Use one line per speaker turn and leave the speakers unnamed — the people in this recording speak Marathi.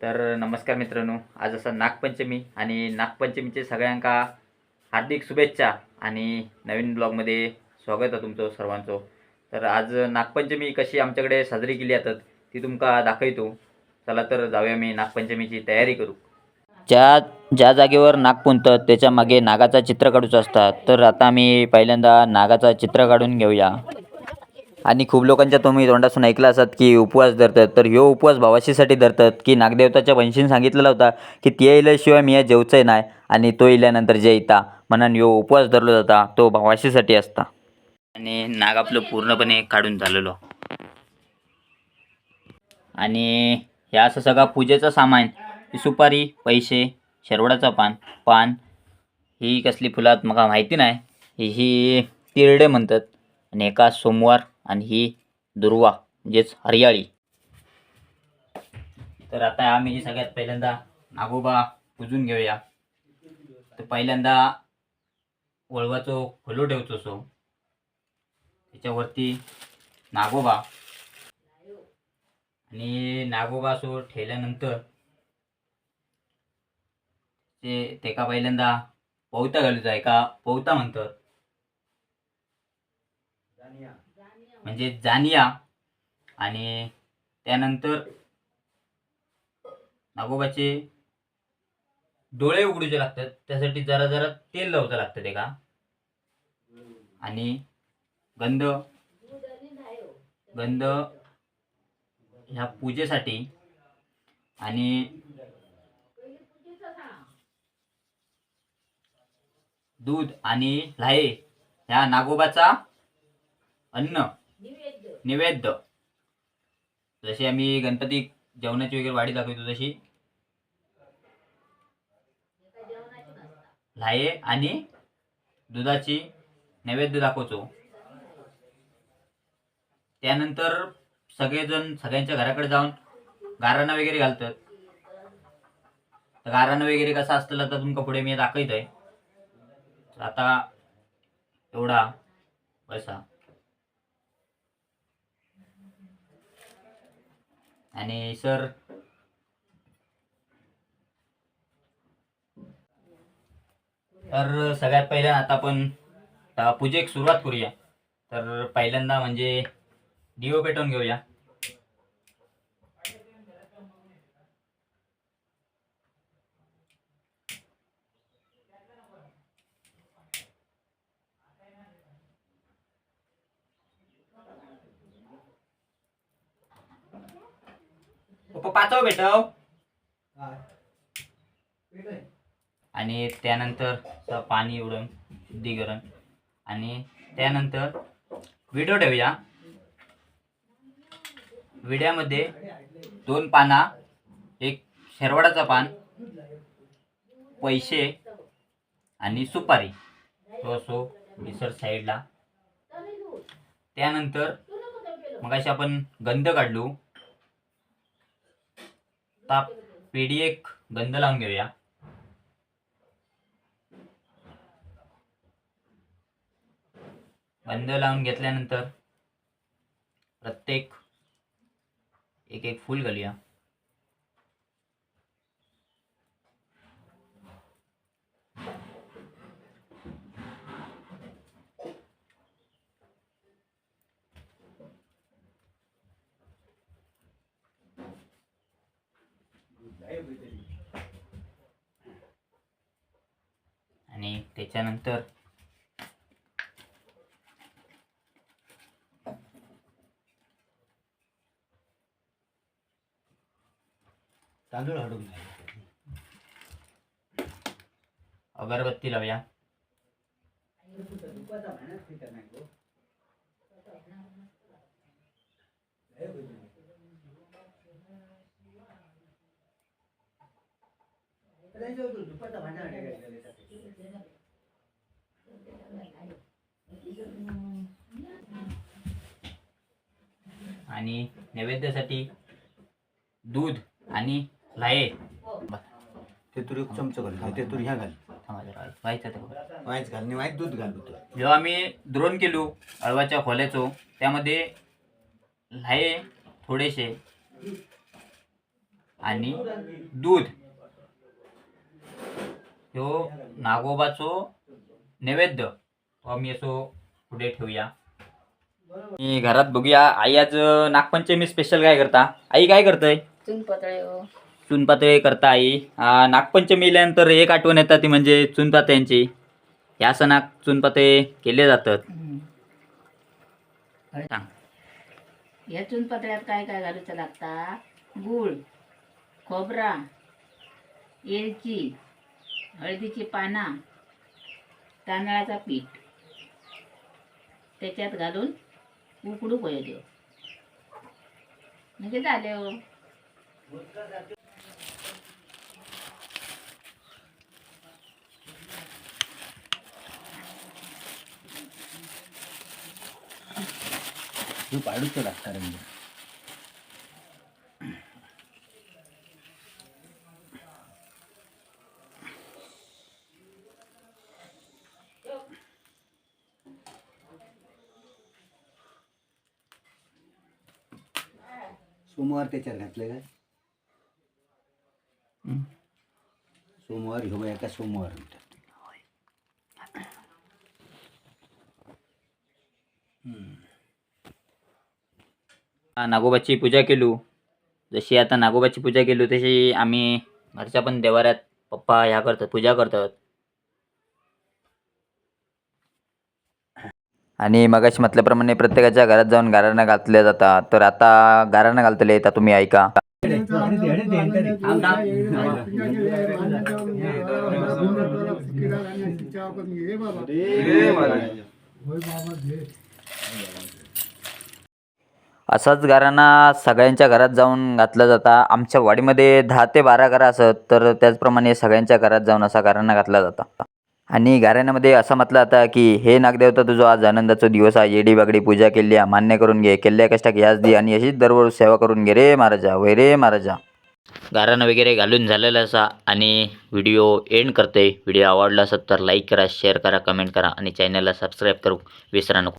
तर नमस्कार मित्रांनो आज असं नागपंचमी आणि नागपंचमीचे सगळ्यांका हार्दिक शुभेच्छा आणि नवीन ब्लॉगमध्ये स्वागत आहे तुमचं सर्वांचं. तर आज नागपंचमी कशी आमच्याकडे साजरी केली जातात ती तुमका दाखवतो. चला तर जाऊया मी नागपंचमीची तयारी करू. ज्या ज्या जागेवर नाग पुंतात त्याच्यामागे नागाचा चित्र काढूचं असतात. तर आता आम्ही पहिल्यांदा नागाचा चित्र काढून घेऊया. आणि खूप लोकांच्या तुम्ही तोंडातून ऐकलं असत की उपवास धरतात. तर ह्यो उपवास भावाशीसाठी धरतात. की नागदेवताच्या वंशीन सांगितलेला होता की ते येल्याशिवाय मी जेवचंय नाही आणि तो इल्यानंतर जे येता म्हणून ह्यो उपवास धरलो जाता. तो भावाशीसाठी असता. आणि नाग आपलं पूर्णपणे काढून झालेलो. आणि ह्या असं सगळा पूजेचं सामान सुपारी पैसे शेरवडाचं पान पान ही कसली फुलात मला माहिती नाही. ही ही तिरडे म्हणतात. आणि एका सोमवार आणि ही दुर्वा म्हणजेच हरियाळी. तर आता आम्ही सगळ्यात पहिल्यांदा नागोबा पुजून घेऊया. तर पहिल्यांदा वळवाचो फुलो ठेवतो सो. त्याच्यावरती नागोबा. आणि नागोबा सो ठेवल्यानंतर ते तेका पहिल्यांदा पवता घालूचा एका पवता म्हणतात. म्हणजे जानिया आणि त्यानंतर नागोबाचे डोळे उघडूचे लागतात. त्यासाठी जरा जरा तेल लावचं लागतं ते का? आणि गंध गंध ह्या पूजेसाठी आणि दूध आणि लाहे ह्या नागोबाचा अन्न. नैवेद्य. जशी आम्ही गणपती जेवणाची वगैरे वाढी दाखवतो तशी. लाये आणि दुधाची नैवेद्य दाखवतो. त्यानंतर सगळेजण सगळ्यांच्या घराकडे जाऊन गाराणा वगैरे घालतात. तर गाराणा वगैरे कसा असतं तर तुमका पुढे मी दाखवत आहे आता एवढा. पैसा आणि सर? तर सगळ्यात पहिल्या आता आपण पूजेक सुरुवात करूया. तर पहिल्यांदा म्हणजे डिओ पेटवून घेऊया पप्पा पाचव भेटव. आणि त्यानंतर पाणी उडून शुद्धीकरण आणि त्यानंतर व्हिडिओ ठेवूया. विड्यामध्ये दोन पाना एक शेरवडाचा पान पैसे आणि सुपारी. तो असो विसर साईडला त्यानंतर मगाशी आपण गंध काढलो. आता पेढी एक गंध लावून घेऊया. गंध लावून घेतल्यानंतर प्रत्येक एक एक फूल घालूया. आणि त्याच्यानंतर
तांदूळ हडून
अगरबत्ती लावूया. आणि नैवेद्यासाठी दूध आणि लाये
ते तुरी चमच घाल. ते तुरी ह्या घाल.
थांबा जरा, व्हायचं ते बघा.
वायच घाल आणि दूध घाल तू.
जेव्हा आम्ही द्रोण केलो अळवाच्या खोल्याचो त्यामध्ये लाये थोडेसे आणि दूध. ह्यो नागोबाचो नैवेद्य. तो आम्ही असो पुढे ठेवूया. आणि घरात बघूया. आई आज नागपंचमी स्पेशल काय करता? आई काय करतय?
हो.
चुनपातळी करता आई. आ, नागपंचमी इल्यानंतर एक आठवण येतात ती म्हणजे चुनपात्यांची. या सणात चुनपाते केले जातात. सांग.
या चून पतळ्यात काय काय घालूचं लागता? गूळ खोबरा एलची हळदीची पाना तांदळाचा पीठ त्याच्यात घालून उकडू देव म्हणजे झाले हो.
तू पाडूच लागता सोमवार त्याच्यात घातले काय? सोमवार ह्यो एका सोमवार म्हणतात.
नागोबाची पूजा केलू. जशी आता नागोबाची पूजा केली तशी आम्ही घरच्या पण देवाऱ्यात पप्पा ह्या करतात पूजा करतात. आणि मगाशी म्हटल्याप्रमाणे प्रत्येकाच्या घरात जाऊन गाराणं घातल्या जातात. तर आता गाराणं घालतले तर तुम्ही ऐका. असाच गाराणा सगळ्यांच्या घरात जाऊन घातला जाता. आमच्या वाडीमध्ये दहा ते बारा घरं असत तर त्याचप्रमाणे सगळ्यांच्या घरात जाऊन असा गाराणा घातला जाता. आणि गाऱ्यामध्ये असं म्हटलं जातं की हे नागदेवता तुझो आज आनंदाचा दिवस आहे. येडी बागडी पूजा केली आहे, मान्य करून घे. केल्या कष्टाक याच दे आणि अशीच दररोज सेवा करून घे रे महाराजा. वै रे महाराजा. गाराणं वगैरे घालून झालेलं असा आणि व्हिडिओ एंड करते व्हिडिओ आवडला असेल तर लाईक करा शेअर करा कमेंट करा आणि चॅनलला सबस्क्राईब करू. विसरा नको.